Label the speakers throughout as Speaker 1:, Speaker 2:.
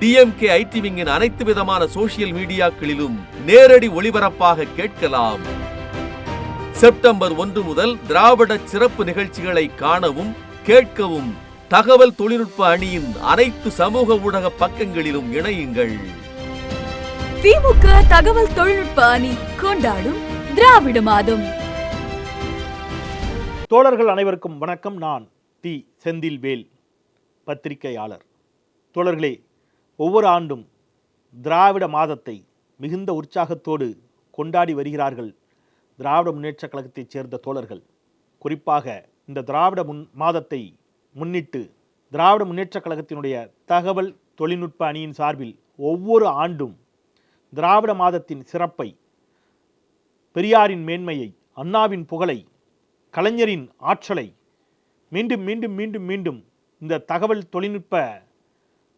Speaker 1: DMK ID விங்கின் அனைத்து விதமான சோசியல் மீடியாக்களிலும் நேரடி ஒளிபரப்பாக கேட்கலாம். செப்டம்பர் ஒன்று முதல் திராவிட சிறப்பு நிகழ்ச்சிகளை காணவும் கேட்கவும் தகவல் தொழில்நுட்ப அணியின் அனைத்து சமூக ஊடக பக்கங்களிலும் இணையுங்கள்.
Speaker 2: திமுக தகவல் தொழில்நுட்ப அணி கொண்டாடும் திராவிட மாதம்.
Speaker 3: தோழர்கள் அனைவருக்கும் வணக்கம். நான் டி செந்தில் வேல் பத்திரிகையாளர். தோழர்களே ஒவ்வொரு ஆண்டும் திராவிட மாதத்தை மிகுந்த உற்சாகத்தோடு கொண்டாடி வருகிறார்கள் திராவிட முன்னேற்றக் கழகத்தைச் சேர்ந்த தோழர்கள். குறிப்பாக இந்த திராவிட முன் மாதத்தை முன்னிட்டு திராவிட முன்னேற்றக் கழகத்தினுடைய தகவல் தொழில்நுட்ப அணியின் சார்பில் ஒவ்வொரு ஆண்டும் திராவிட மாதத்தின் சிறப்பை பெரியாரின் மேன்மையை அண்ணாவின் புகழை கலைஞரின் ஆற்றலை மீண்டும் மீண்டும் மீண்டும் மீண்டும் இந்த தகவல் தொழில்நுட்ப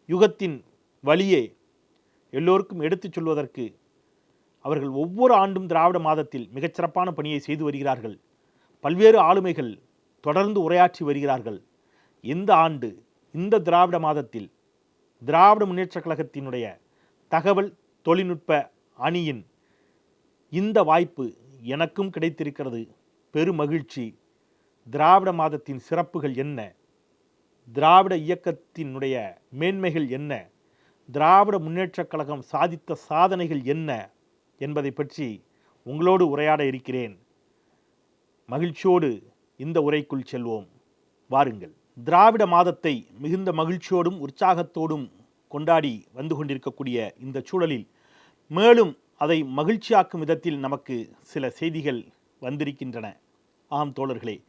Speaker 3: யுகத்தின் வழியே எல்லோருக்கும் எடுத்துச் சொல்வதற்கு அவர்கள் ஒவ்வொரு ஆண்டும் திராவிட மாதத்தில் மிகச்சிறப்பான பணியை செய்து வருகிறார்கள். பல்வேறு ஆளுமைகள் தொடர்ந்து உரையாற்றி வருகிறார்கள். இந்த ஆண்டு இந்த திராவிட மாதத்தில் திராவிட முன்னேற்றக் கழகத்தினுடைய தகவல் தொழில்நுட்ப அணியின் இந்த வாய்ப்பு எனக்கும் கிடைத்திருக்கிறது. பெருமகிழ்ச்சி திராவிட மாதத்தின் சிறப்புகள் என்ன? திராவிட இயக்கத்தினுடைய மேன்மைகள் என்ன? திராவிட முன்னேற்றக் கழகம் சாதித்த சாதனைகள் என்ன என்பதை பற்றி உங்களோடு உரையாட இருக்கிறேன். மகிழ்ச்சியோடு இந்த உரைக்குள் செல்வோம். வாருங்கள். திராவிட மாதத்தை மிகுந்த மகிழ்ச்சியோடும் உற்சாகத்தோடும் கொண்டாடி வந்து கொண்டிருக்கக்கூடிய இந்த சூழலில் மேலும் அதை மகிழ்ச்சியாக்கும் விதத்தில் நமக்கு சில செய்திகள் வந்திருக்கின்றன. ஆம் தோழர்களே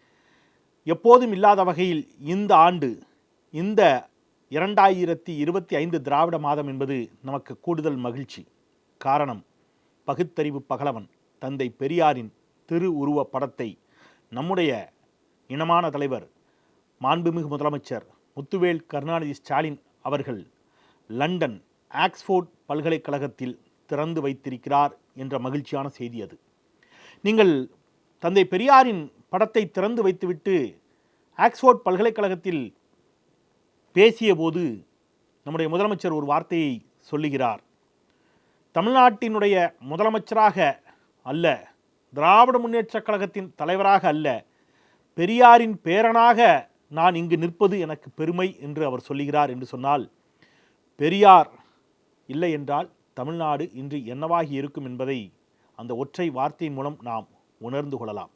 Speaker 3: எப்போதும் இல்லாத வகையில் இந்த ஆண்டு இந்த இரண்டாயிரத்தி இருபத்தி ஐந்து திராவிட மாதம் என்பது நமக்கு கூடுதல் மகிழ்ச்சி. காரணம் பகுத்தறிவு பகலவன் தந்தை பெரியாரின் திரு உருவ படத்தை நம்முடைய இனமான தலைவர் மாண்புமிகு முதலமைச்சர் முத்துவேல் கருணாநிதி ஸ்டாலின் அவர்கள் லண்டன் ஆக்ஸ்போர்ட் பல்கலைக்கழகத்தில் திறந்து வைத்திருக்கிறார் என்ற மகிழ்ச்சியான செய்தி அது. நீங்கள் தந்தை பெரியாரின் படத்தை திறந்து வைத்துவிட்டு ஆக்ஸ்போர்ட் பல்கலைக்கழகத்தில் பேசியபோது நம்முடைய முதலமைச்சர் ஒரு வார்த்தையை சொல்லுகிறார். தமிழ்நாட்டினுடைய முதலமைச்சராக அல்ல திராவிட முன்னேற்றக் கழகத்தின் தலைவராக அல்ல பெரியாரின் பேரனாக நான் இங்கு நிற்பது எனக்கு பெருமை என்று அவர் சொல்லுகிறார் என்று சொன்னால் பெரியார் இல்லை என்றால் தமிழ்நாடு இன்று என்னவாகி இருக்கும் என்பதை அந்த ஒற்றை வார்த்தையின் மூலம் நாம் உணர்ந்து கொள்ளலாம்.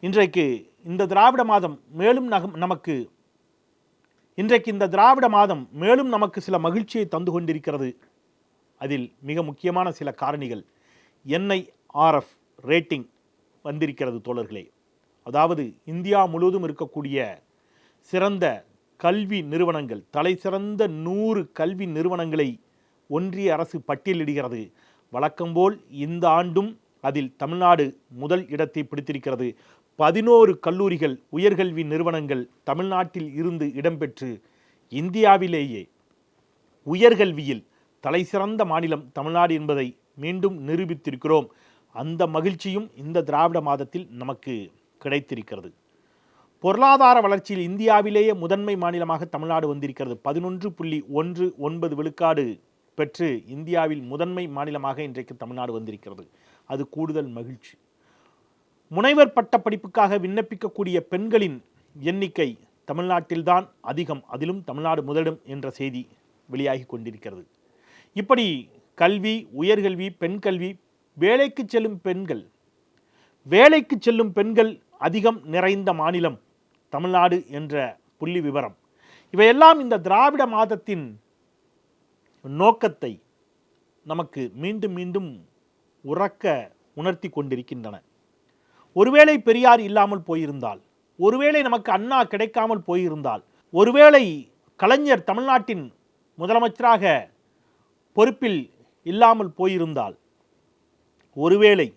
Speaker 3: இன்றைக்கு இந்த திராவிட மாதம் மேலும் நகம் நமக்கு இன்றைக்கு இந்த திராவிட மாதம் மேலும் நமக்கு சில மகிழ்ச்சியை தந்து கொண்டிருக்கிறது. அதில் மிக முக்கியமான சில காரணிகள். என்ஐஆர்எஃப் ரேட்டிங் வந்திருக்கிறது தோழர்களே. அதாவது இந்தியா முழுவதும் இருக்கக்கூடிய சிறந்த கல்வி நிறுவனங்கள் தலை சிறந்த நூறு கல்வி நிறுவனங்களை ஒன்றிய அரசு பட்டியலிடுகிறது. வழக்கம்போல் இந்த ஆண்டும் அதில் தமிழ்நாடு முதல் இடத்தை பிடித்திருக்கிறது. பதினோரு கல்லூரிகள் உயர்கல்வி நிறுவனங்கள் தமிழ்நாட்டில் இருந்து இடம்பெற்று இந்தியாவிலேயே உயர்கல்வியில் தலைசிறந்த மாநிலம் தமிழ்நாடு என்பதை மீண்டும் நிரூபித்திருக்கிறோம். அந்த மகிழ்ச்சியும் இந்த திராவிட மாதத்தில் நமக்கு கிடைத்திருக்கிறது. பொருளாதார வளர்ச்சியில் இந்தியாவிலேயே முதன்மை மாநிலமாக தமிழ்நாடு வந்திருக்கிறது. பதினொன்று புள்ளி ஒன்று ஒன்பது விழுக்காடு பெற்று இந்தியாவில் முதன்மை மாநிலமாக இன்றைக்கு தமிழ்நாடு வந்திருக்கிறது. அது கூடுதல் மகிழ்ச்சி. முனைவர் பட்ட படிப்புக்காக விண்ணப்பிக்கக்கூடிய பெண்களின் எண்ணிக்கை தமிழ்நாட்டில்தான் அதிகம். அதிலும் தமிழ்நாடு முதலிடம் என்ற செய்தி வெளியாகி கொண்டிருக்கிறது. இப்படி கல்வி உயர்கல்வி பெண் கல்வி வேலைக்கு செல்லும் பெண்கள் வேலைக்கு செல்லும் பெண்கள் அதிகம் நிறைந்த மாநிலம் தமிழ்நாடு என்ற புள்ளி விவரம். இவையெல்லாம் இந்த திராவிட மாதத்தின் நோக்கத்தை நமக்கு மீண்டும் மீண்டும் உறக்க உணர்த்தி கொண்டிருக்கின்றன. ஒருவேளை பெரியார் இல்லாமல் போயிருந்தால் ஒருவேளை நமக்கு அண்ணா கிடைக்காமல் போயிருந்தால் ஒருவேளை கலைஞர் தமிழ்நாட்டின் முதலமைச்சராக பொறுப்பில் இல்லாமல் போயிருந்தால் ஒருவேளை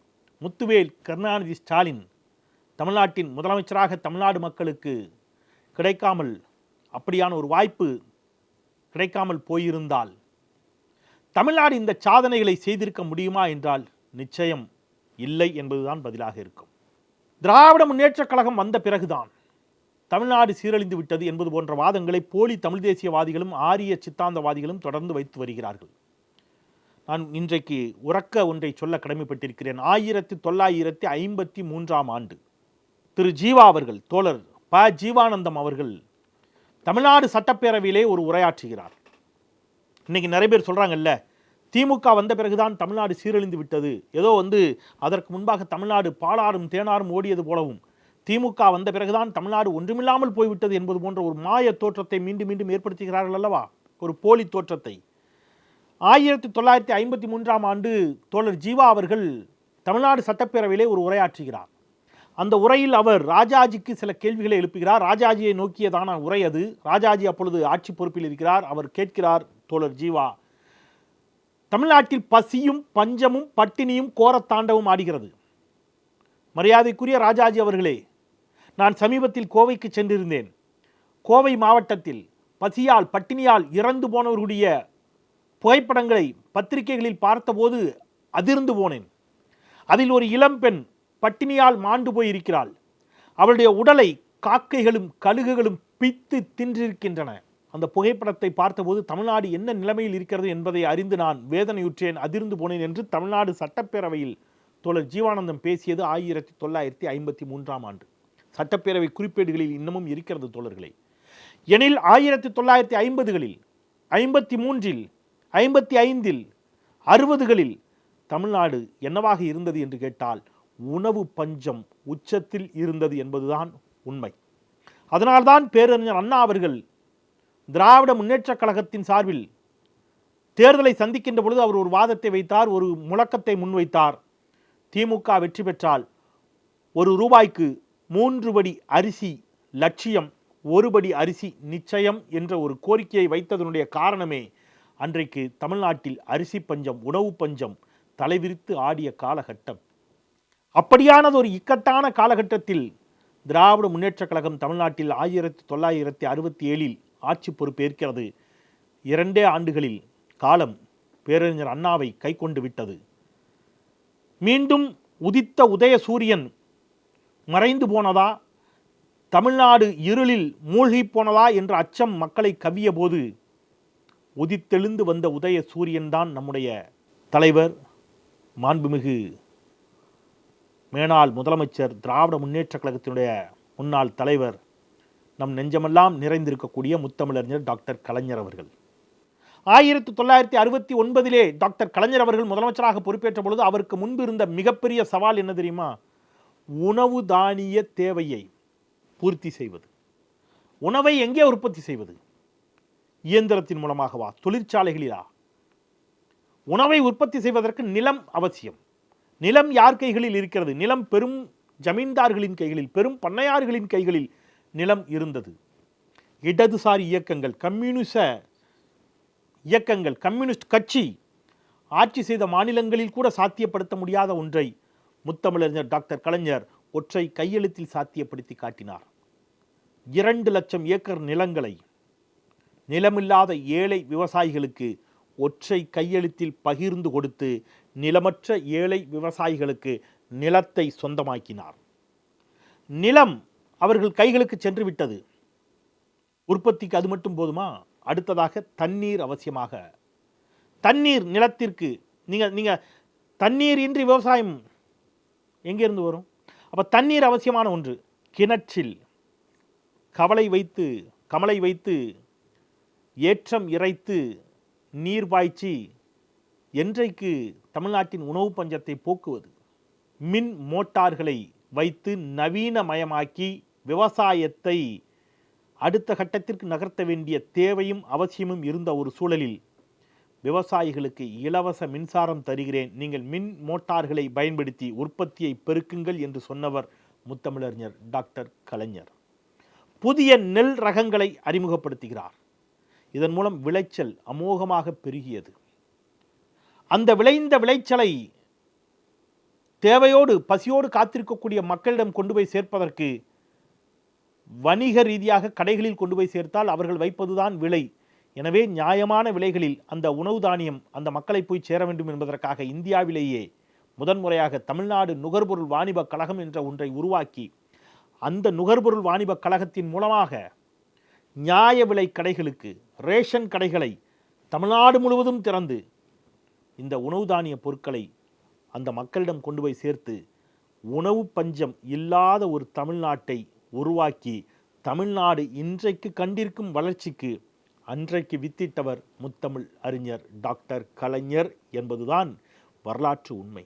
Speaker 3: முத்துவேல் கருணாநிதி ஸ்டாலின் தமிழ்நாட்டின் முதலமைச்சராக தமிழ்நாடு மக்களுக்கு கிடைக்காமல் அப்படியான ஒரு வாய்ப்பு கிடைக்காமல் போயிருந்தால் தமிழ்நாடு இந்த சாதனைகளை செய்திருக்க முடியுமா என்றால் நிச்சயம் இல்லை என்பதுதான் பதிலாக இருக்கும். திராவிட முன்னேற்றக் கழகம் வந்த பிறகுதான் தமிழ்நாடு சீரழிந்து விட்டது என்பது போன்ற வாதங்களை போலி தமிழ் தேசியவாதிகளும் ஆரிய சித்தாந்தவாதிகளும் தொடர்ந்து வைத்து வருகிறார்கள். நான் இன்றைக்கு உறக்க ஒன்றை சொல்ல கடமைப்பட்டிருக்கிறேன். ஆயிரத்தி தொள்ளாயிரத்தி ஐம்பத்தி மூன்றாம் ஆண்டு திரு ஜீவா அவர்கள் தோழர் ப. ஜீவானந்தம் அவர்கள் தமிழ்நாடு சட்டப்பேரவையிலே ஒரு உரையாற்றுகிறார். இன்னைக்கு நிறைய பேர் சொல்கிறாங்கல்ல திமுக வந்த பிறகுதான் தமிழ்நாடு சீரழிந்து விட்டது. ஏதோ வந்து அதற்கு முன்பாக தமிழ்நாடு பாலாறும் தேனாரும் ஓடியது போலவும் திமுக வந்த பிறகுதான் தமிழ்நாடு ஒன்றுமில்லாமல் போய்விட்டது என்பது போன்ற ஒரு மாய தோற்றத்தை மீண்டும் மீண்டும் ஏற்படுத்துகிறார்கள் அல்லவா? ஒரு போலி தோற்றத்தை. ஆயிரத்தி தொள்ளாயிரத்தி ஐம்பத்தி மூன்றாம் ஆண்டு தோழர் ஜீவா அவர்கள் தமிழ்நாடு சட்டப்பேரவையிலே ஒரு உரையாற்றுகிறார். அந்த உரையில் அவர் ராஜாஜிக்கு சில கேள்விகளை எழுப்புகிறார். ராஜாஜியை நோக்கியதான உரை அது. ராஜாஜி அப்பொழுது ஆட்சி பொறுப்பில் இருக்கிறார். அவர் கேட்கிறார் தோழர் ஜீவா தமிழ்நாட்டில் பசியும் பஞ்சமும் பட்டினியும் கோரத்தாண்டவும் ஆடுகிறது. மரியாதைக்குரிய ராஜாஜி அவர்களே நான் சமீபத்தில் கோவைக்கு சென்றிருந்தேன். கோவை மாவட்டத்தில் பசியால் பட்டினியால் இறந்து போனவர்களுடைய புகைப்படங்களை பத்திரிகைகளில் பார்த்தபோது அதிர்ந்து போனேன். அதில் ஒரு இளம்பெண் பட்டினியால் மாண்டு போய் இருக்கிறாள் அவளுடைய உடலை காக்கைகளும் கழுகுகளும் பித்து தின்றிருக்கின்றன. அந்த புகைப்படத்தை பார்த்தபோது தமிழ்நாடு என்ன நிலைமையில் இருக்கிறது என்பதை அறிந்து நான் வேதனையுற்றேன் அதிர்ந்து போனேன் என்று தமிழ்நாடு சட்டப்பேரவையில் தோழர் ஜீவானந்தம் பேசியது ஆயிரத்தி தொள்ளாயிரத்தி ஐம்பத்தி மூன்றாம் ஆண்டு. சட்டப்பேரவை குறிப்பேடுகளில் இன்னமும் இருக்கிறது தோழர்களே. எனில் ஆயிரத்தி தொள்ளாயிரத்தி ஐம்பதுகளில் ஐம்பத்தி மூன்றில் ஐம்பத்தி ஐந்தில் அறுபதுகளில் தமிழ்நாடு என்னவாக இருந்தது என்று கேட்டால் உணவு பஞ்சம் உச்சத்தில் இருந்தது என்பதுதான் உண்மை. அதனால்தான் பேரறிஞர் அண்ணா அவர்கள் திராவிட முன்னேற்றக் கழகத்தின் சார்பில் தேர்தலை சந்திக்கின்ற பொழுது அவர் ஒரு வாதத்தை வைத்தார் ஒரு முழக்கத்தை முன்வைத்தார். திமுக வெற்றி பெற்றால் ஒரு ரூபாய்க்கு மூன்று படி அரிசி லட்சியம் ஒரு படி அரிசி நிச்சயம் என்ற ஒரு கோரிக்கையை வைத்ததனுடைய காரணமே அன்றைக்கு தமிழ்நாட்டில் அரிசி பஞ்சம் உணவு பஞ்சம் தலைவிரித்து ஆடிய காலகட்டம். அப்படியானது ஒரு இக்கட்டான காலகட்டத்தில் திராவிட முன்னேற்றக் கழகம் தமிழ்நாட்டில் ஆயிரத்தி தொள்ளாயிரத்தி அறுபத்தி ஏழில் ஆட்சி பொறுப்பேற்கிறது. இரண்டே ஆண்டுகளில் காலம் பேரறிஞர் அண்ணாவை கைக்கொண்டு விட்டது. மீண்டும் உதித்த உதய சூரியன் மறைந்து போனதா? தமிழ்நாடு இருளில் மூழ்கி போனதா? என்ற அச்சம் மக்களை கவ்விய போது உதித்தெழுந்து வந்த உதய சூரியன்தான் நம்முடைய தலைவர் மாண்புமிகு மேனாள் முதலமைச்சர் திராவிட முன்னேற்றக் கழகத்தினுடைய முன்னாள் தலைவர் நம் நெஞ்சமெல்லாம் நிறைந்திருக்கக்கூடிய முத்தமிழறிஞர் டாக்டர் கலைஞர் அவர்கள். ஆயிரத்தி தொள்ளாயிரத்தி அறுபத்தி ஒன்பதிலே டாக்டர் கலைஞர் அவர்கள் முதலமைச்சராக பொறுப்பேற்ற பொழுது அவருக்கு முன்பு இருந்த மிகப்பெரிய சவால் என்ன தெரியுமா? உணவு தானிய தேவையை பூர்த்தி செய்வது. உணவை எங்கே உற்பத்தி செய்வது? இயந்திரத்தின் மூலமாகவா தொழிற்சாலைகளிலா? உணவை உற்பத்தி செய்வதற்கு நிலம் அவசியம். நிலம் யார் கைகளில் இருக்கிறது? நிலம் பெரும் ஜமீன்தார்களின் கைகளில் பெரும் பண்ணையார்களின் கைகளில் நிலம் இருந்தது. இடதுசாரி இயக்கங்கள் கம்யூனிச இயக்கங்கள் கம்யூனிஸ்ட் கட்சி ஆட்சி செய்த மாநிலங்களில் கூட சாத்தியப்படுத்த முடியாத ஒன்றை முத்தமிழறிஞர் டாக்டர் கலைஞர் ஒற்றை கையெழுத்தில் சாத்தியப்படுத்தி காட்டினார். இரண்டு லட்சம் ஏக்கர் நிலங்களை நிலமில்லாத ஏழை விவசாயிகளுக்கு ஒற்றை கையெழுத்தில் பகிர்ந்து கொடுத்து நிலமற்ற ஏழை விவசாயிகளுக்கு நிலத்தை சொந்தமாக்கினார். நிலம் அவர்கள் கைகளுக்கு சென்று விட்டது உற்பத்திக்கு அது மட்டும் போதுமா? அடுத்ததாக தண்ணீர் அவசியமாக. தண்ணீர் நிலத்திற்கு நீங்கள் நீங்கள் தண்ணீர் இன்றி விவசாயம் எங்கேருந்து வரும்? அப்போ தண்ணீர் அவசியமான ஒன்று கிணற்றில். கவலை வைத்து கமலை வைத்து ஏற்றம் இறைத்து நீர் பாய்ச்சி என்றைக்கு தமிழ்நாட்டின் உணவு பஞ்சத்தை போக்குவது? மின் மோட்டார்களை வைத்து நவீனமயமாக்கி விவசாயத்தை அடுத்த கட்டத்திற்கு நகர்த்த வேண்டிய தேவையும் அவசியமும் இருந்த ஒரு சூழலில் விவசாயிகளுக்கு இலவச மின்சாரம் தருகிறேன். நீங்கள் மின் மோட்டார்களை பயன்படுத்தி உற்பத்தியை பெருக்குங்கள் என்று சொன்னவர் முத்தமிழறிஞர் டாக்டர் கலைஞர். புதிய நெல் ரகங்களை அறிமுகப்படுத்துகிறார். இதன் மூலம் விளைச்சல் அமோகமாக பெருகியது. அந்த விளைந்த விளைச்சலை தேவையோடு பசியோடு காத்திருக்கக்கூடிய மக்களிடம் கொண்டு போய் சேர்ப்பதற்கு வணிக ரீதியாக கடைகளில் கொண்டு போய் சேர்த்தால் அவர்கள் வைப்பதுதான் விலை. எனவே நியாயமான விலைகளில் அந்த உணவு தானியம் அந்த மக்களை போய் சேர வேண்டும் என்பதற்காக இந்தியாவிலேயே முதன்முறையாக தமிழ்நாடு நுகர்பொருள் வாணிபக் கழகம் என்ற ஒன்றை உருவாக்கி அந்த நுகர்பொருள் வாணிபக் கழகத்தின் மூலமாக நியாய விலை கடைகளுக்கு ரேஷன் கடைகளை தமிழ்நாடு முழுவதும் திறந்து இந்த உணவு தானிய பொருட்களை அந்த மக்களிடம் கொண்டு போய் சேர்த்து உணவு பஞ்சம் இல்லாத ஒரு தமிழ்நாட்டை உருவாக்கி தமிழ்நாடு இன்றைக்கு கண்டிருக்கும் வளர்ச்சிக்கு அன்றைக்கு வித்திட்டவர் முத்தமிழ் அறிஞர் டாக்டர் கலைஞர் என்பதுதான் வரலாற்று உண்மை.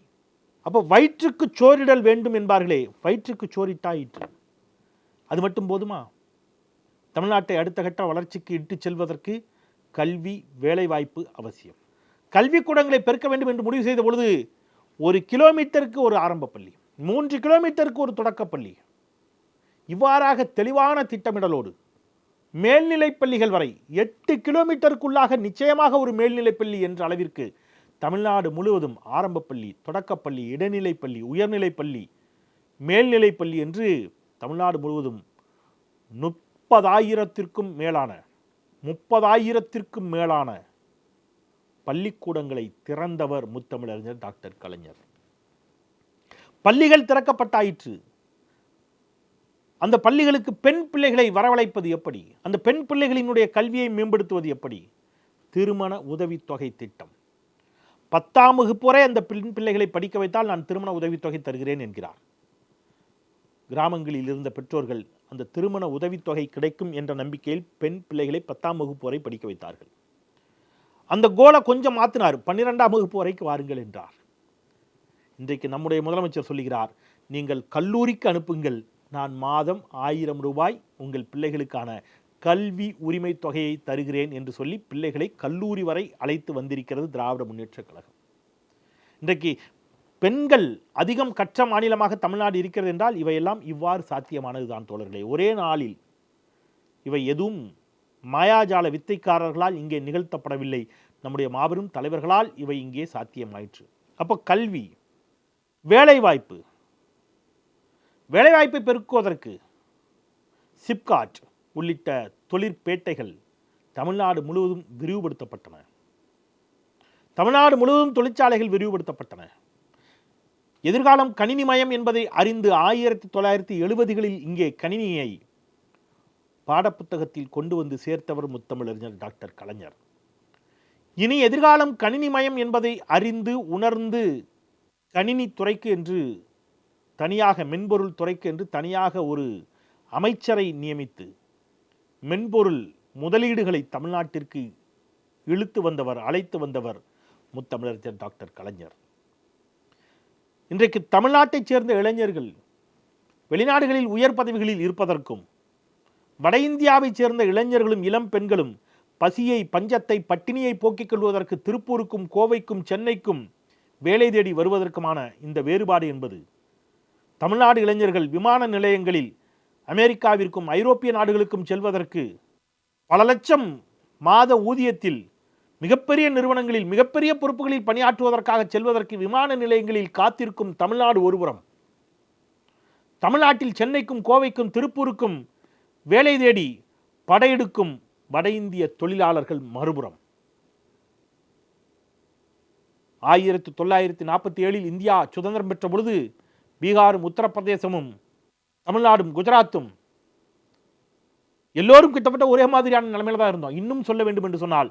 Speaker 3: அப்போ வயிற்றுக்கு சோரிடல் வேண்டும் என்பார்களே வயிற்றுக்கு சோரிட்டாயிற்று அது மட்டும் போதுமா? தமிழ்நாட்டை அடுத்த கட்ட வளர்ச்சிக்கு இட்டுச் செல்வதற்கு கல்வி வேலைவாய்ப்பு அவசியம். கல்விக்கூடங்களை பெருக்க வேண்டும் என்று முடிவு செய்த பொழுது ஒரு கிலோமீட்டருக்கு ஒரு ஆரம்ப பள்ளி மூன்று கிலோமீட்டருக்கு ஒரு தொடக்கப்பள்ளி இவ்வாறாக தெளிவான திட்டமிடலோடு மேல்நிலைப் பள்ளிகள் வரை எட்டு கிலோமீட்டருக்குள்ளாக நிச்சயமாக ஒரு மேல்நிலைப் பள்ளி என்ற அளவிற்கு தமிழ்நாடு முழுவதும் ஆரம்பப்பள்ளி தொடக்கப்பள்ளி இடைநிலைப்பள்ளி பள்ளி உயர்நிலைப் பள்ளி என்று தமிழ்நாடு முழுவதும் முப்பதாயிரத்திற்கும் மேலான முப்பதாயிரத்திற்கும் மேலான பள்ளிக்கூடங்களை திறந்தவர் முத்தமிழறிஞர் டாக்டர் கலைஞர். பள்ளிகள் திறக்கப்பட்டாயிற்று. அந்த பள்ளிகளுக்கு பெண் பிள்ளைகளை வரவழைப்பது எப்படி? அந்த பெண் பிள்ளைகளினுடைய கல்வியை மேம்படுத்துவது எப்படி? திருமண உதவித்தொகை திட்டம். பத்தாம் வகுப்பு வரை அந்த பெண் பிள்ளைகளை படிக்க வைத்தால் நான் திருமண உதவித்தொகை தருகிறேன் என்கிறார். கிராமங்களில் இருந்த பெற்றோர்கள் அந்த திருமண உதவித்தொகை கிடைக்கும் என்ற நம்பிக்கையில் பெண் பிள்ளைகளை பத்தாம் வகுப்பு வரை படிக்க வைத்தார்கள். அந்த கோலை கொஞ்சம் மாற்றினார் பன்னிரெண்டாம் வகுப்பு வரைக்கு வாருங்கள் என்றார். இன்றைக்கு நம்முடைய முதலமைச்சர் சொல்லுகிறார் நீங்கள் கல்லூரிக்கு அனுப்புங்கள். நான் மாதம் ஆயிரம் ரூபாய் உங்கள் பிள்ளைகளுக்கான கல்வி உரிமை தொகையை தருகிறேன் என்று சொல்லி பிள்ளைகளை கல்லூரி வரை அழைத்து வந்திருக்கிறது திராவிட முன்னேற்றக் கழகம். இன்றைக்கு பெண்கள் அதிகம் கற்ற மாநிலமாக தமிழ்நாடு இருக்கிறது என்றால் இவையெல்லாம் இவ்வாறு சாத்தியமானது தான் தோழர்களே. ஒரே நாளில் இவை எதுவும் மாயாஜால வித்தைக்காரர்களால் இங்கே நிகழ்த்தப்படவில்லை. நம்முடைய மாபெரும் தலைவர்களால் இவை இங்கே சாத்தியமாயிற்று. அப்போ கல்வி வேலைவாய்ப்பு வேலைவாய்ப்பை பெருக்குவதற்கு சிப்காட் உள்ளிட்ட தொழிற்பேட்டைகள் தமிழ்நாடு முழுவதும் விரிவுபடுத்தப்பட்டன. தமிழ்நாடு முழுவதும் தொழிற்சாலைகள் விரிவுபடுத்தப்பட்டன. எதிர்காலம் கணினிமயம் என்பதை அறிந்து ஆயிரத்தி தொள்ளாயிரத்தி எழுபதுகளில் இங்கே கணினியை பாடப்புத்தகத்தில் கொண்டு வந்து சேர்த்தவர் முத்தமிழறிஞர் டாக்டர் கலைஞர். இனி எதிர்காலம் கணினிமயம் என்பதை அறிந்து உணர்ந்து கணினி துறைக்கு என்று தனியாக மென்பொருள் துறைக்கு என்று தனியாக ஒரு அமைச்சரை நியமித்து மென்பொருள் முதலீடுகளை தமிழ்நாட்டிற்கு இழுத்து வந்தவர் அழைத்து வந்தவர் முத்தமிழறிஞர் டாக்டர் கலைஞர். இன்றைக்கு தமிழ்நாட்டைச் சேர்ந்த இளைஞர்கள் வெளிநாடுகளில் உயர் பதவிகளில் இருப்பதற்கும் வட இந்தியாவைச் சேர்ந்த இளைஞர்களும் இளம் பெண்களும் பசியை பஞ்சத்தை பட்டினியை போக்கிக் கொள்வதற்கு திருப்பூருக்கும் கோவைக்கும் சென்னைக்கும் வேலை தேடி வருவதற்குமான இந்த வேறுபாடு என்பது தமிழ்நாடு இளைஞர்கள் விமான நிலையங்களில் அமெரிக்காவிற்கும் ஐரோப்பிய நாடுகளுக்கும் செல்வதற்கு பல லட்சம் மாத ஊதியத்தில் மிகப்பெரிய நிறுவனங்களில் மிகப்பெரிய பொறுப்புகளில் பணியாற்றுவதற்காக செல்வதற்கு விமான நிலையங்களில் காத்திருக்கும் தமிழ்நாடு ஒருபுறம். தமிழ்நாட்டில் சென்னைக்கும் கோவைக்கும் திருப்பூருக்கும் வேலை தேடி படையெடுக்கும் வட இந்திய தொழிலாளர்கள் மறுபுறம். ஆயிரத்தி தொள்ளாயிரத்தி நாற்பத்தி ஏழில் இந்தியா சுதந்திரம் பெற்ற பொழுது பீகாரும் உத்தரப்பிரதேசமும் தமிழ்நாடும் குஜராத்தும் எல்லோரும் கிட்டத்தட்ட ஒரே மாதிரியான நிலைமையில தான் இருந்தோம். இன்னும் சொல்ல வேண்டும் என்று சொன்னால்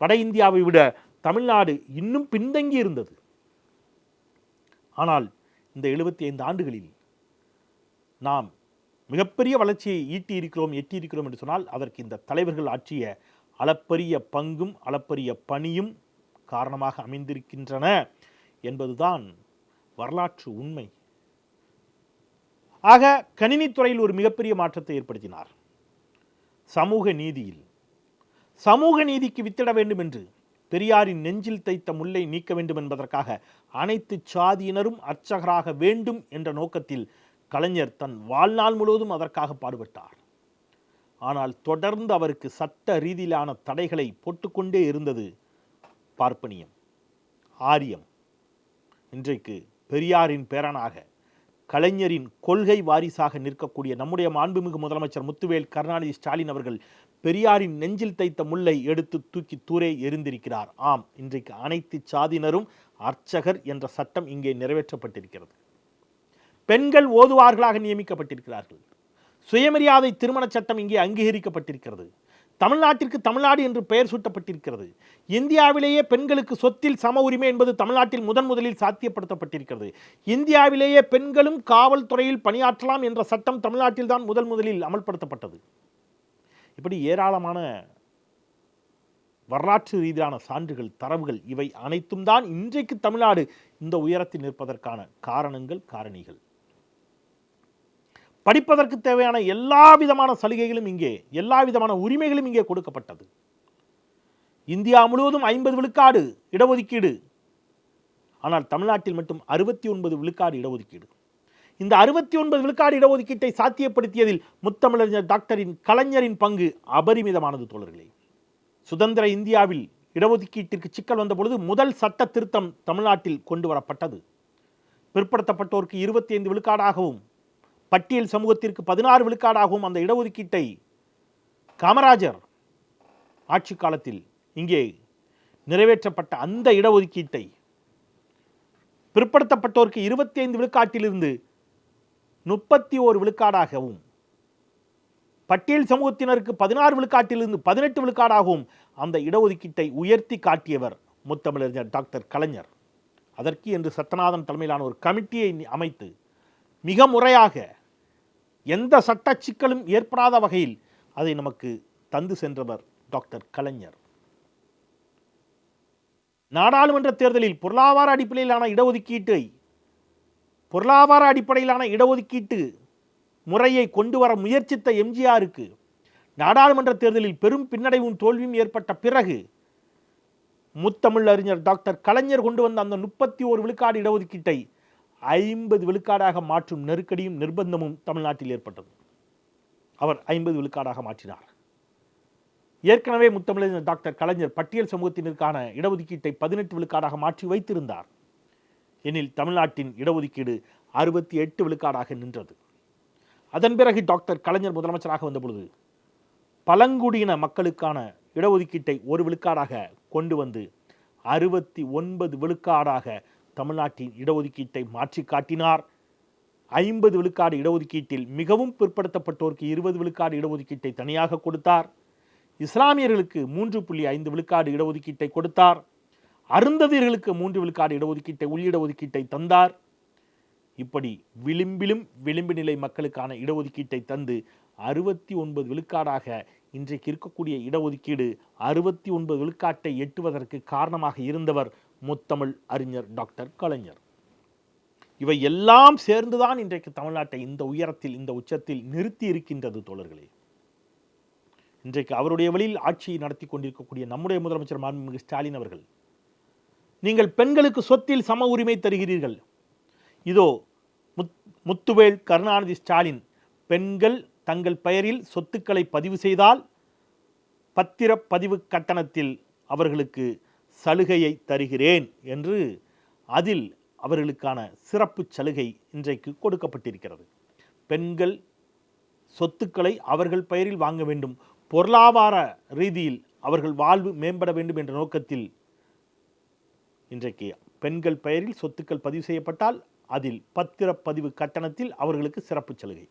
Speaker 3: வட இந்தியாவை விட தமிழ்நாடு இன்னும் பின்தங்கி இருந்தது. ஆனால் இந்த எழுபத்தி ஐந்து ஆண்டுகளில் நாம் மிகப்பெரிய வளர்ச்சியை ஈட்டி இருக்கிறோம் எட்டி இருக்கிறோம் என்று சொன்னால் அதற்கு இந்த தலைவர்கள் ஆற்றிய அளப்பரிய பங்கும் அளப்பரிய பணியும் காரணமாக அமைந்திருக்கின்றன என்பதுதான் வரலாற்று உண்மை. ஆக கணினித்துறையில் ஒரு மிகப்பெரிய மாற்றத்தை ஏற்படுத்தினார். சமூக நீதியில். சமூக நீதிக்கு வித்திட வேண்டும் என்று பெரியாரின் நெஞ்சில் தைத்த முல்லை நீக்க வேண்டும் என்பதற்காக அனைத்து சாதியினரும் அர்ச்சகராக வேண்டும் என்ற நோக்கத்தில் கலைஞர் தன் வாழ்நாள் முழுவதும் அதற்காக பாடுபட்டார். ஆனால் தொடர்ந்து அவருக்கு சட்ட ரீதியிலான தடைகளை போட்டுக்கொண்டே இருந்தது பார்ப்பனியம் ஆரியம். இன்றைக்கு பெரியாரின் பேரனாக கலைஞரின் கொள்கை வாரிசாக நிற்கக்கூடிய நம்முடைய மாண்புமிகு முதலமைச்சர் முத்துவேல் கருணாநிதி ஸ்டாலின் அவர்கள் பெரியாரின் நெஞ்சில் தைத்த முல்லை எடுத்து தூக்கி தூரே எரிந்திருக்கிறார். ஆம் இன்றைக்கு அனைத்து சாதியினரும் அர்ச்சகர் என்ற சட்டம் இங்கே நிறைவேற்றப்பட்டிருக்கிறது. பெண்கள் ஓதுவார்களாக நியமிக்கப்பட்டிருக்கிறார்கள். சுயமரியாதை திருமண சட்டம் இங்கே அங்கீகரிக்கப்பட்டிருக்கிறது. தமிழ்நாட்டிற்கு தமிழ்நாடு என்று பெயர் சூட்டப்பட்டிருக்கிறது. இந்தியாவிலேயே பெண்களுக்கு சொத்தில் சம உரிமை என்பது தமிழ்நாட்டில் முதன் முதலில் சாத்தியப்படுத்தப்பட்டிருக்கிறது. இந்தியாவிலேயே பெண்களும் காவல்துறையில் பணியாற்றலாம் என்ற சட்டம் தமிழ்நாட்டில் தான் முதல் முதலில் அமல்படுத்தப்பட்டது. இப்படி ஏராளமான வரலாற்று ரீதியான சான்றுகள் தரவுகள் இவை அனைத்தும் தான் இன்றைக்கு தமிழ்நாடு இந்த உயரத்தில் நிற்பதற்கான காரணங்கள் காரணிகள். படிப்பதற்கு தேவையான எல்லா விதமான சலுகைகளும் இங்கே எல்லா விதமான உரிமைகளும் இங்கே கொடுக்கப்பட்டது. இந்தியா முழுவதும் ஐம்பது விழுக்காடு இடஒதுக்கீடு. ஆனால் தமிழ்நாட்டில் மட்டும் அறுபத்தி ஒன்பது விழுக்காடு இடஒதுக்கீடு. இந்த அறுபத்தி ஒன்பது விழுக்காடு இடஒதுக்கீட்டை சாத்தியப்படுத்தியதில் முத்தமிழறிஞர் டாக்டரின் கலைஞரின் பங்கு அபரிமிதமானது தோழர்களே. சுதந்திர இந்தியாவில் இடஒதுக்கீட்டிற்கு சிக்கல் வந்த பொழுது முதல் சட்ட திருத்தம் தமிழ்நாட்டில் கொண்டு வரப்பட்டது. பிற்படுத்தப்பட்டோருக்கு இருபத்தி ஐந்து விழுக்காடாகவும் பட்டியல் சமூகத்திற்கு பதினாறு விழுக்காடாகவும் அந்த இடஒதுக்கீட்டை காமராஜர் ஆட்சி காலத்தில் இங்கே நிறைவேற்றப்பட்ட அந்த இடஒதுக்கீட்டை பிற்படுத்தப்பட்டோருக்கு இருபத்தி ஐந்து விழுக்காட்டிலிருந்து முப்பத்தி ஓரு விழுக்காடாகவும் பட்டியல் சமூகத்தினருக்கு பதினாறு விழுக்காட்டிலிருந்து பதினெட்டு விழுக்காடாகவும் அந்த இடஒதுக்கீட்டை உயர்த்தி காட்டியவர் முத்தமிழறிஞர் டாக்டர் கலைஞர். அதற்கு என்று சத்தநாதன் தலைமையிலான ஒரு கமிட்டியை அமைத்து மிக முறையாக எந்த சட்ட சிக்கலும் ஏற்படாத வகையில் அதை நமக்கு தந்து சென்றவர் டாக்டர் கலைஞர். நாடாளுமன்ற தேர்தலில் பொருளாதார அடிப்படையிலான இடஒதுக்கீட்டை பொருளாதார அடிப்படையிலான இடஒதுக்கீட்டு முறையை கொண்டு வர முயற்சித்த எம்ஜிஆருக்கு நாடாளுமன்ற தேர்தலில் பெரும் பின்னடைவும் தோல்வியும் ஏற்பட்ட பிறகு முத்தமிழ் அறிஞர் டாக்டர் கலைஞர் கொண்டு வந்த அந்த முப்பத்தி ஓரு விழுக்காடு இடஒதுக்கீட்டை ஐம்பது விழுக்காடாக மாற்றும் நெருக்கடியும் நிர்பந்தமும் தமிழ்நாட்டில் ஏற்பட்டது. அவர் ஐம்பது விழுக்காடாக மாற்றினார். ஏற்கனவே முத்தமிழர் டாக்டர் கலைஞர் பட்டியல் சமூகத்தினருக்கான இடஒதுக்கீட்டை பதினெட்டு விழுக்காடாக மாற்றி வைத்திருந்தார். எனில் தமிழ்நாட்டின் இடஒதுக்கீடு அறுபத்தி எட்டு விழுக்காடாக நின்றது. அதன் பிறகு டாக்டர் கலைஞர் முதலமைச்சராக வந்தபொழுது பழங்குடியின மக்களுக்கான இடஒதுக்கீட்டை ஒரு விழுக்காடாக கொண்டு வந்து அறுபத்தி ஒன்பது விழுக்காடாக தமிழ்நாட்டின் இடஒதுக்கீட்டை மாற்றி காட்டினார். ஐம்பது விழுக்காடு இடஒதுக்கீட்டில் மிகவும் பிற்படுத்தப்பட்டோருக்கு இருபது விழுக்காடு இடஒதுக்கீட்டை தனியாக கொடுத்தார். இஸ்லாமியர்களுக்கு மூன்று புள்ளி ஐந்து விழுக்காடு இடஒதுக்கீட்டை கொடுத்தார். அருந்ததியர்களுக்கு மூன்று விழுக்காடு இடஒதுக்கீட்டை உள்ளிட ஒதுக்கீட்டை தந்தார். இப்படி விளிம்பிலும் விளிம்பு நிலை மக்களுக்கான இடஒதுக்கீட்டை தந்து அறுபத்தி ஒன்பது விழுக்காடாக இன்றைக்கு இருக்கக்கூடிய இடஒதுக்கீடு அறுபத்தி ஒன்பது விழுக்காட்டை எட்டுவதற்கு காரணமாக இருந்தவர் முத்தமிழ் அறிஞர் டாக்டர் கலைஞர். இவை எல்லாம் சேர்ந்துதான் இன்றைக்கு தமிழ்நாட்டை இந்த உயரத்தில் இந்த உச்சத்தில் நிறுத்தி இருக்கின்றது தோழர்களே. இன்றைக்கு அவருடைய வழியில் ஆட்சியை நடத்தி கொண்டிருக்கக்கூடிய நம்முடைய முதலமைச்சர் மாண்புமிகு ஸ்டாலின் அவர்கள் நீங்கள் பெண்களுக்கு சொத்தில் சம உரிமை தருகிறீர்கள். இதோ முத் முத்துவேல் கருணாநிதி ஸ்டாலின் பெண்கள் தங்கள் பெயரில் சொத்துக்களை பதிவு செய்தால் பத்திரப்பதிவு கட்டணத்தில் அவர்களுக்கு சலுகையை தருகிறேன் என்று அதில் அவர்களுக்கான சிறப்பு சலுகை இன்றைக்கு கொடுக்கப்பட்டிருக்கிறது. பெண்கள் சொத்துக்களை அவர்கள் பெயரில் வாங்க வேண்டும். பொருளாதார ரீதியில் அவர்கள் வாழ்வு மேம்பட வேண்டும் என்ற நோக்கத்தில் இன்றைக்கு பெண்கள் பெயரில் சொத்துக்கள் பதிவு செய்யப்பட்டால் அதில் பத்திரப்பதிவு கட்டணத்தில் அவர்களுக்கு சிறப்பு சலுகை.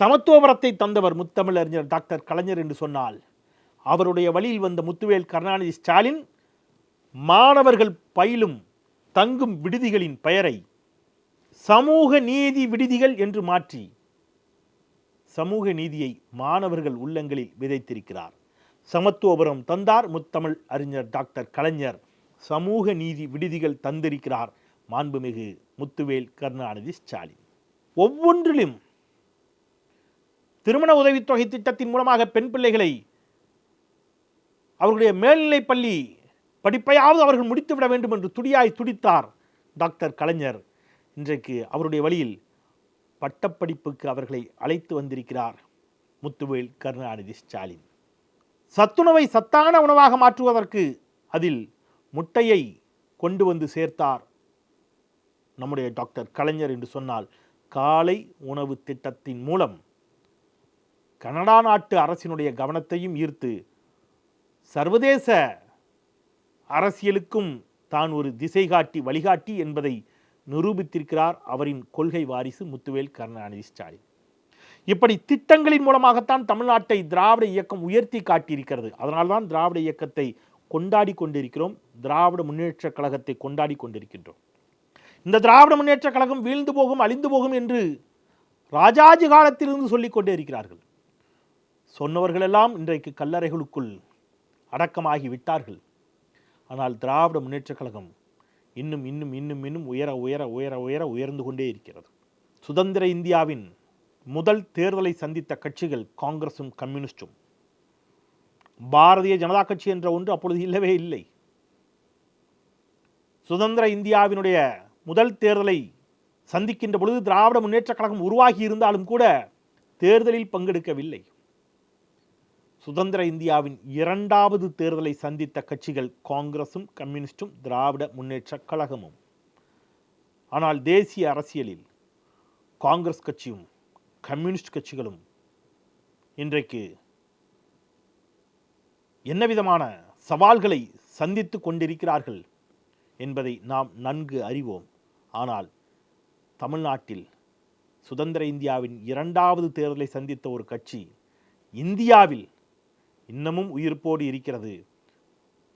Speaker 3: சமத்துவபுரத்தை தந்தவர் முத்தமிழ் அறிஞர் டாக்டர் கலைஞர் என்று சொன்னால் அவருடைய வழியில் வந்த முத்துவேல் கருணாநிதி ஸ்டாலின் மாணவர்கள் பயிலும் தங்கும் விடுதிகளின் பெயரை சமூக நீதி விடுதிகள் என்று மாற்றி சமூக நீதியை மாணவர்கள் உள்ளங்களில் விதைத்திருக்கிறார். சமத்துவபுரம் தந்தார் முத்தமிழ் அறிஞர் டாக்டர் கலைஞர் சமூக நீதி விடுதிகள் தந்திருக்கிறார் மாண்புமிகு முத்துவேல் கருணாநிதி ஸ்டாலின். ஒவ்வொன்றிலும் திருமண உதவித்தொகை திட்டத்தின் மூலமாக பெண் பிள்ளைகளை அவர்களுடைய மேல்நிலை பள்ளி படிப்பையாவது அவர்கள் முடித்துவிட வேண்டும் என்று துடியாய் துடித்தார் டாக்டர் கலைஞர். இன்றைக்கு அவருடைய வழியில் பட்டப்படிப்புக்கு அவர்களை அழைத்து வந்திருக்கிறார் முத்துவேல் கருணாநிதி ஸ்டாலின். சத்துணவை சத்தான உணவாக மாற்றுவதற்கு அதில் முட்டையை கொண்டு வந்து சேர்த்தார் நம்முடைய டாக்டர் கலைஞர் என்று சொன்னால் காலை உணவு திட்டத்தின் மூலம் கனடா நாட்டு அரசினுடைய கவனத்தையும் ஈர்த்து சர்வதேச அரசியலுக்கும் தான் ஒரு திசை காட்டி வழிகாட்டி என்பதை நிரூபித்திருக்கிறார் அவரின் கொள்கை வாரிசு முத்துவேல் கருணாநிதி ஸ்டாலின். இப்படி திட்டங்களின் மூலமாகத்தான் தமிழ்நாட்டை திராவிட இயக்கம் உயர்த்தி காட்டியிருக்கிறது. அதனால்தான் திராவிட இயக்கத்தை கொண்டாடி கொண்டிருக்கிறோம். திராவிட முன்னேற்றக் கழகத்தை கொண்டாடி கொண்டிருக்கின்றோம். இந்த திராவிட முன்னேற்றக் கழகம் வீழ்ந்து போகும் அழிந்து போகும் என்று ராஜாஜி காலத்திலிருந்து சொல்லிக் கொண்டே இருக்கிறார்கள். சொன்னவர்களெல்லாம் இன்றைக்கு கல்லறைகளுக்குள் அடக்கமாகி விட்டார்கள். ஆனால் திராவிட முன்னேற்றக் கழகம் இன்னும் இன்னும் இன்னும் இன்னும் உயர உயர உயர உயர உயர்ந்து கொண்டே இருக்கிறது. சுதந்திர இந்தியாவின் முதல் தேர்தலை சந்தித்த கட்சிகள் காங்கிரசும் கம்யூனிஸ்டும். பாரதிய ஜனதா கட்சி என்ற ஒன்று அப்பொழுது இல்லவே இல்லை. சுதந்திர இந்தியாவினுடைய முதல் தேர்தலை சந்திக்கின்ற பொழுது திராவிட முன்னேற்றக் கழகம் உருவாகி இருந்தாலும் கூட தேர்தலில் பங்கெடுக்கவில்லை. சுதந்திர இந்தியாவின் இரண்டாவது தேர்தலை சந்தித்த கட்சிகள் காங்கிரசும் கம்யூனிஸ்டும் திராவிட முன்னேற்ற கழகமும். ஆனால் தேசிய அரசியலில் காங்கிரஸ் கட்சியும் கம்யூனிஸ்ட் கட்சிகளும் இன்றைக்கு என்ன விதமான சவால்களை சந்தித்து கொண்டிருக்கிறார்கள் என்பதை நாம் நன்கு அறிவோம். ஆனால் தமிழ்நாட்டில் சுதந்திர இந்தியாவின் இரண்டாவது தேர்தலை சந்தித்த ஒரு கட்சி இந்தியாவில் இன்னமும் உயிர்ப்போடு இருக்கிறது.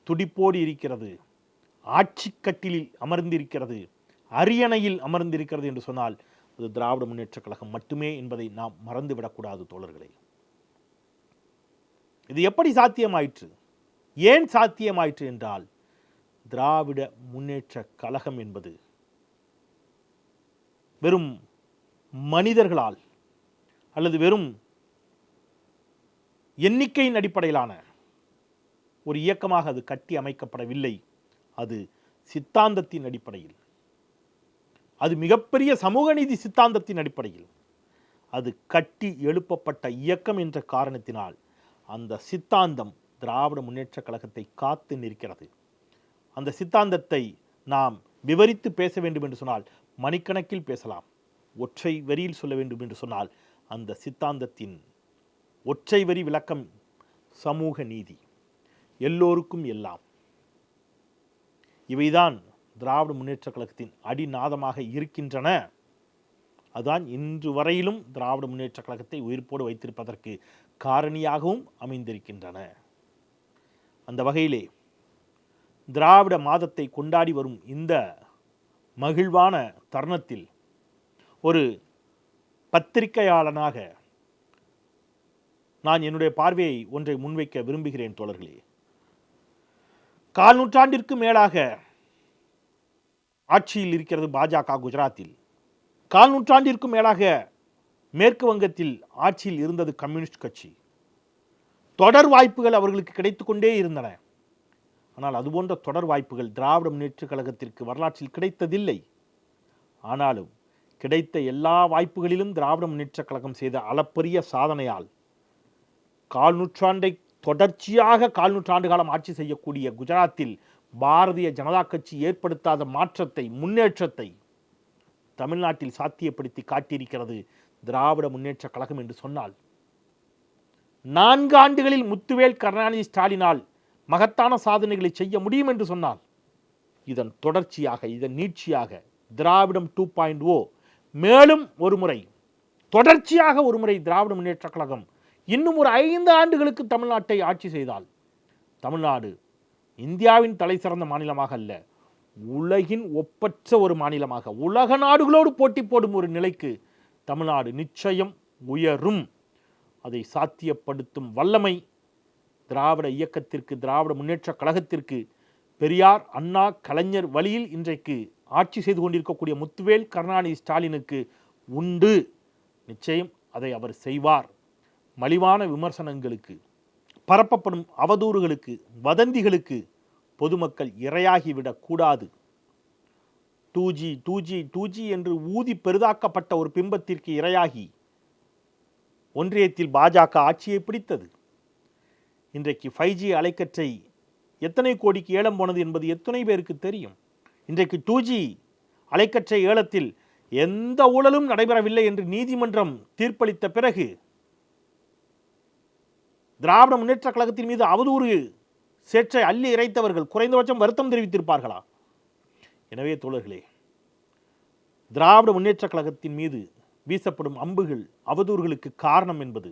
Speaker 3: துடிப்போடு இருக்கிறது. ஆட்சி கட்டிலில் அமர்ந்திருக்கிறது. அரியணையில் அமர்ந்திருக்கிறது என்று சொன்னால் அது திராவிட முன்னேற்றக் கழகம் மட்டுமே என்பதை நாம் மறந்துவிடக்கூடாது தோழர்களே. இது எப்படி சாத்தியமாயிற்று? ஏன் சாத்தியமாயிற்று என்றால் திராவிட முன்னேற்ற கழகம் என்பது வெறும் மனிதர்களால் அல்லது வெறும் எண்ணிக்கையின் அடிப்படையிலான ஒரு இயக்கமாக அது கட்டி அமைக்கப்படவில்லை. அது சித்தாந்தத்தின் அடிப்படையில். அது மிகப்பெரிய சமூக நீதி சித்தாந்தத்தின் அடிப்படையில். அது கட்டி எழுப்பப்பட்ட இயக்கம் என்ற காரணத்தினால் அந்த சித்தாந்தம் திராவிட முன்னேற்றக் கழகத்தை காத்து நிற்கிறது. அந்த சித்தாந்தத்தை நாம் விவரித்து பேச வேண்டும் என்று சொன்னால் மணிக்கணக்கில் பேசலாம். ஒற்றை வரியில் சொல்ல வேண்டும் என்று சொன்னால் அந்த சித்தாந்தத்தின் ஒற்றை வரி விளக்கம் சமூக நீதி. எல்லோருக்கும் எல்லாம். இவைதான் திராவிட முன்னேற்றக் கழகத்தின் அடிநாதமாக இருக்கின்றன. அதுதான் இன்று வரையிலும் திராவிட முன்னேற்றக் கழகத்தை உயிர்ப்போடு வைத்திருப்பதற்கு காரணியாகவும் அமைந்திருக்கின்றன. அந்த வகையிலே திராவிட மாதத்தை கொண்டாடி வரும் இந்த மகிழ்வான தருணத்தில் ஒரு பத்திரிகையாளனாக நான் என்னுடைய பார்வையை ஒன்றை முன்வைக்க விரும்புகிறேன் தோழர்களே. கால் நூற்றாண்டிற்கு மேலாக ஆட்சியில் இருக்கிறது பாஜக குஜராத்தில். கால் நூற்றாண்டிற்கும் மேலாக மேற்கு வங்கத்தில் ஆட்சியில் இருந்தது கம்யூனிஸ்ட் கட்சி. தொடர் வாய்ப்புகள் அவர்களுக்கு கிடைத்து கொண்டே இருந்தன. ஆனால் அதுபோன்ற தொடர் வாய்ப்புகள் திராவிட முன்னேற்ற கழகத்திற்கு வரலாற்றில் கிடைத்ததில்லை. ஆனாலும் கிடைத்த எல்லா வாய்ப்புகளிலும் திராவிட முன்னேற்ற கழகம் செய்த அளப்பரிய சாதனையால் கால் நூற்றாண்டை தொடர்ச்சியாக கால் நூற்றாண்டு காலம் ஆட்சி செய்யக்கூடிய குஜராத்தில் பாரதிய ஜனதா கட்சி ஏற்படுத்தாத மாற்றத்தை முன்னேற்றத்தை தமிழ்நாட்டில் சாத்தியப்படுத்தி காட்டியிருக்கிறது திராவிட முன்னேற்றக் கழகம் என்று சொன்னால். நான்கு ஆண்டுகளில் முத்துவேல் கருணாநிதி ஸ்டாலினால் மகத்தான சாதனைகளை செய்ய முடியும் என்று சொன்னால் இதன் தொடர்ச்சியாக இதன் நீட்சியாக திராவிடம் டூ பாயிண்ட் ஓ மேலும் ஒரு முறை தொடர்ச்சியாக ஒரு முறை திராவிட முன்னேற்றக் கழகம் இன்னும் ஒரு ஐந்து ஆண்டுகளுக்கு தமிழ்நாட்டை ஆட்சி செய்தால் தமிழ்நாடு இந்தியாவின் தலை சிறந்த மாநிலமாக அல்ல உலகின் ஒப்பற்ற ஒரு மாநிலமாக உலக நாடுகளோடு போட்டி போடும் ஒரு நிலைக்கு தமிழ்நாடு நிச்சயம் உயரும். அதை சாத்தியப்படுத்தும் வல்லமை திராவிட இயக்கத்திற்கு திராவிட முன்னேற்றக் கழகத்திற்கு பெரியார் அண்ணா கலைஞர் வழியில் இன்றைக்கு ஆட்சி செய்து கொண்டிருக்கக்கூடிய முத்துவேல் கருணாநிதி ஸ்டாலினுக்கு உண்டு. நிச்சயம் அதை அவர் செய்வார். மலிவான விமர்சனங்களுக்கு பரப்பப்படும் அவதூறுகளுக்கு வதந்திகளுக்கு பொதுமக்கள் இரையாகிவிடக்கூடாது two G two G two G two G என்று ஊதி பெரிதாக்கப்பட்ட ஒரு பிம்பத்திற்கு இரையாகி ஒன்றியத்தில் பாஜக ஆட்சியை பிடித்தது. இன்றைக்கு ஃபைவ் ஜி அலைக்கற்றை எத்தனை கோடிக்கு ஏலம் போனது என்பது எத்தனை பேருக்கு தெரியும். இன்றைக்கு டூ ஜி அலைக்கற்றை ஏலத்தில் எந்த ஊழலும் நடைபெறவில்லை என்று நீதிமன்றம் தீர்ப்பளித்த பிறகு திராவிட முன்னேற்ற கழகத்தின் மீது அவதூறு சேற்றை அள்ளி இறைத்தவர்கள் குறைந்தபட்சம் வருத்தம் தெரிவித்திருப்பார்களா? எனவே தோழர்களே திராவிட முன்னேற்ற கழகத்தின் மீது வீசப்படும் அம்புகள் அவதூறுகளுக்கு காரணம் என்பது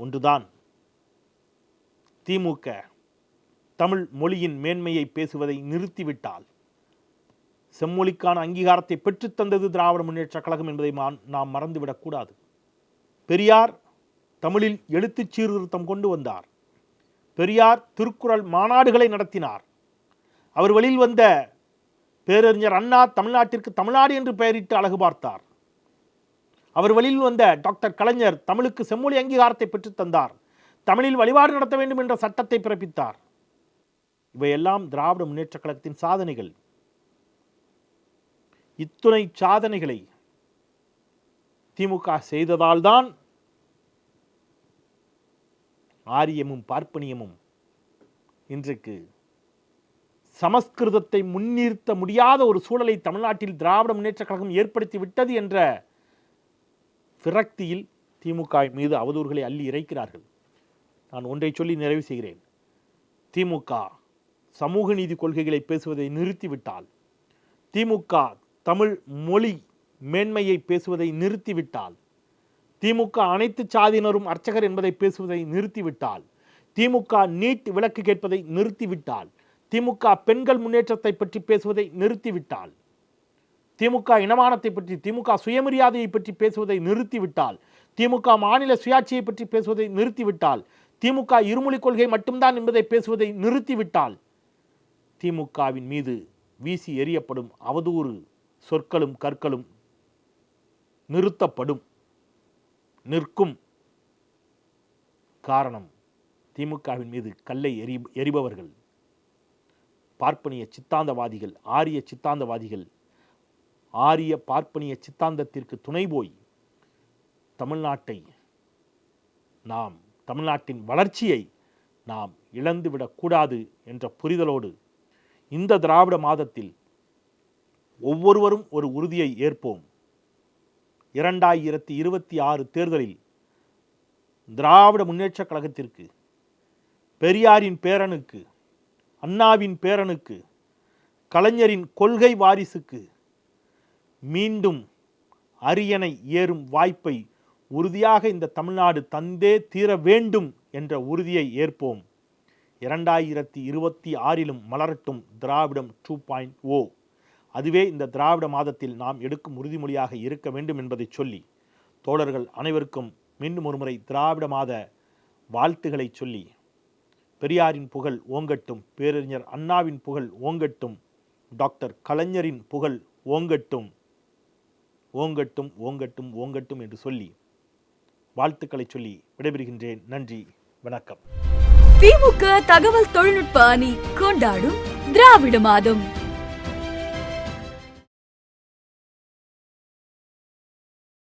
Speaker 3: ஒன்றுதான். திமுக தமிழ் மொழியின் மேன்மையை பேசுவதை நிறுத்திவிட்டால் செம்மொழிக்கான அங்கீகாரத்தை பெற்றுத் தந்தது திராவிட முன்னேற்ற கழகம் என்பதை நாம் மறந்துவிடக்கூடாது பெரியார் தமிழில் எழுத்துச் சீர்திருத்தம் கொண்டு வந்தார். பெரியார் திருக்குறள் மாநாடுகளை நடத்தினார். அவர் வழியில் வந்த பேரறிஞர் அண்ணா தமிழ்நாட்டிற்கு தமிழ்நாடு என்று பெயரிட்டு அழகு பார்த்தார். அவர் வழியில் வந்த டாக்டர் கலைஞர் தமிழுக்கு செம்மொழி அங்கீகாரத்தை பெற்றுத் தந்தார். தமிழில் வழிபாடு நடத்த வேண்டும் என்ற சட்டத்தை பிறப்பித்தார். இவையெல்லாம் திராவிட முன்னேற்ற கழகத்தின் சாதனைகள். இத்துணை சாதனைகளை திமுக செய்ததால்தான் ஆரியமும் பார்ப்பனியமும். இன்றைக்கு சமஸ்கிருதத்தை முன்னிறுத்த முடியாத ஒரு சூழலை தமிழ்நாட்டில் திராவிட முன்னேற்ற கழகம் ஏற்படுத்தி விட்டது என்ற விரக்தியில் திமுக மீது அவதூறுகளை அள்ளி இறைக்கிறார்கள். நான் ஒன்றை சொல்லி நிறைவு செய்கிறேன். திமுக சமூக நீதி கொள்கைகளை பேசுவதை நிறுத்திவிட்டால் திமுக தமிழ் மொழி மேன்மையை பேசுவதை நிறுத்திவிட்டால் திமுக அனைத்து சாதியினரும் அர்ச்சகர் என்பதை பேசுவதை நிறுத்திவிட்டால் திமுக நீட் விலக்கு கேட்பதை நிறுத்திவிட்டால் திமுக பெண்கள் முன்னேற்றத்தை பற்றி பேசுவதை நிறுத்திவிட்டால் திமுக இனமானத்தை பற்றி திமுக சுயமரியாதையை பற்றி பேசுவதை நிறுத்திவிட்டால் திமுக மாநில சுயாட்சியை பற்றி பேசுவதை நிறுத்திவிட்டால் திமுக இருமொழிக் கொள்கை மட்டும்தான் என்பதை பேசுவதை நிறுத்திவிட்டால் திமுகவின் மீது வீசி எறியப்படும் அவதூறு சொற்களும் கற்களும் நிறுத்தப்படும். நிற்கும் காரணம் திமுகவின் மீது கல்லை எறி எறிபவர்கள். பார்ப்பனிய சித்தாந்தவாதிகள் ஆரிய சித்தாந்தவாதிகள் ஆரிய பார்ப்பனிய சித்தாந்தத்திற்கு துணை போய் தமிழ்நாட்டை நாம் தமிழ்நாட்டின் வளர்ச்சியை நாம் இழந்துவிடக்கூடாது என்ற புரிதலோடு இந்த திராவிட மாதத்தில் ஒவ்வொருவரும் ஒரு உறுதியை ஏற்போம். இரண்டாயிரத்தி இருபத்தி ஆறு தேர்தலில் திராவிட முன்னேற்றக் கழகத்திற்கு பெரியாரின் பேரனுக்கு அண்ணாவின் பேரனுக்கு கலைஞரின் கொள்கை வாரிசுக்கு மீண்டும் அரியணை ஏறும் வாய்ப்பை உறுதியாக இந்த தமிழ்நாடு தந்தே தீர வேண்டும் என்ற உறுதியை ஏற்போம். இரண்டாயிரத்தி இருபத்தி ஆறிலும் மலரட்டும் திராவிடம் டூ பாயிண்ட் ஓ அதுவே இந்த திராவிட மாதத்தில் நாம் எடுக்கும் உறுதிமொழியாக இருக்க வேண்டும் என்பதை சொல்லி தோழர்கள் அனைவருக்கும் மீண்டும் ஒருமுறை திராவிட மாத வாழ்த்துக்களை சொல்லி பெரியாரின் புகழ் ஓங்கட்டும் பேரறிஞர் அண்ணாவின் புகழ் ஓங்கட்டும் டாக்டர் கலைஞரின் புகழ் ஓங்கட்டும் ஓங்கட்டும் ஓங்கட்டும் ஓங்கட்டும் என்று சொல்லி வாழ்த்துக்களை சொல்லி விடைபெறுகின்றேன். நன்றி வணக்கம்.
Speaker 2: திமுக தகவல் தொழில்நுட்ப அணி கொண்டாடும் திராவிட மாதம்.